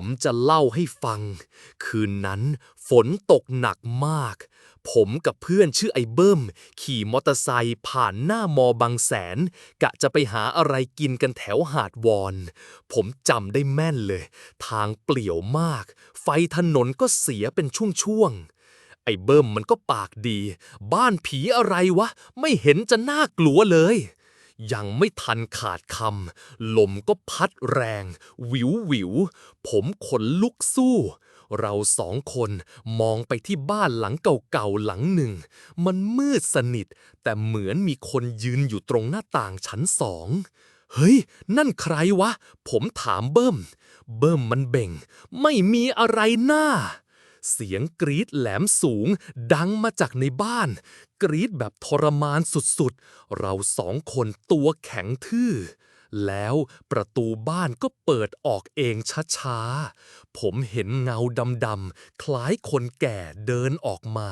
ผมจะเล่าให้ฟัง คืนนั้นฝนตกหนักมาก ผมกับเพื่อนชื่อไอ้เบิ้ม ขี่มอเตอร์ไซค์ผ่านหน้ามอบางแสน กะจะไปหาอะไรกินกันแถวหาดวอน ผมจำได้แม่นเลย ทางเปลี่ยวมาก ไฟถนนก็เสียเป็นช่วงๆไอ้เบิ้มมันก็ปากดี บ้านผีอะไรวะ ไม่เห็นจะน่ากลัวเลย ยังไม่ทันขาดคำลมก็พัดแรง วิววิว ผมขนลุกสู้ เราสองคนมองไปที่บ้านหลังเก่าๆหลังหนึ่ง มันมืดสนิท แต่เหมือนมีคนยืนอยู่ตรงหน้าต่างชั้นสองเฮ้ย นั่นใครวะ ผมถามเบิ้ม เบิ้มมันเบ่ง ไม่มีอะไรหน้า เสียงกรีดแหลมสูง ดังมาจากในบ้าน กรีดแบบทรมานสุดๆ เราสองคนตัวแข็งทื่อ แล้วประตูบ้านก็เปิดออกเองช้าๆ ผมเห็นเงาดำๆ คล้ายคนแก่เดินออกมา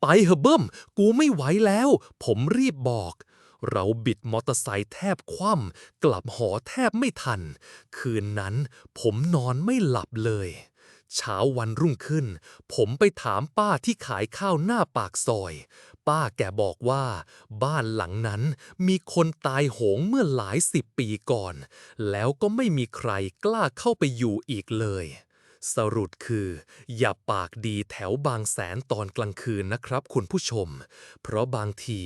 ไปเหอะเบิ้ม กูไม่ไหวแล้ว ผมรีบบอกเราบิดมอเตอร์ไซค์แทบคว่ำกลับหอแทบไม่ทัน คืนนั้นผมนอนไม่หลับเลย เช้าวันรุ่งขึ้น ผมไปถามป้าที่ขายข้าวหน้าปากซอย ป้าแกบอกว่า บ้านหลังนั้นมีคนตายโหงเมื่อหลายสิบปีก่อน แล้วก็ไม่มีใครกล้าเข้าไปอยู่อีกเลย สรุปคือ อย่าปากดีแถวบางแสนตอนกลางคืนนะครับคุณผู้ชม เพราะบางที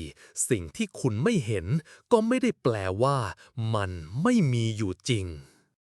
สิ่งที่คุณไม่เห็น ก็ไม่ได้แปลว่า มันไม่มีอยู่จริง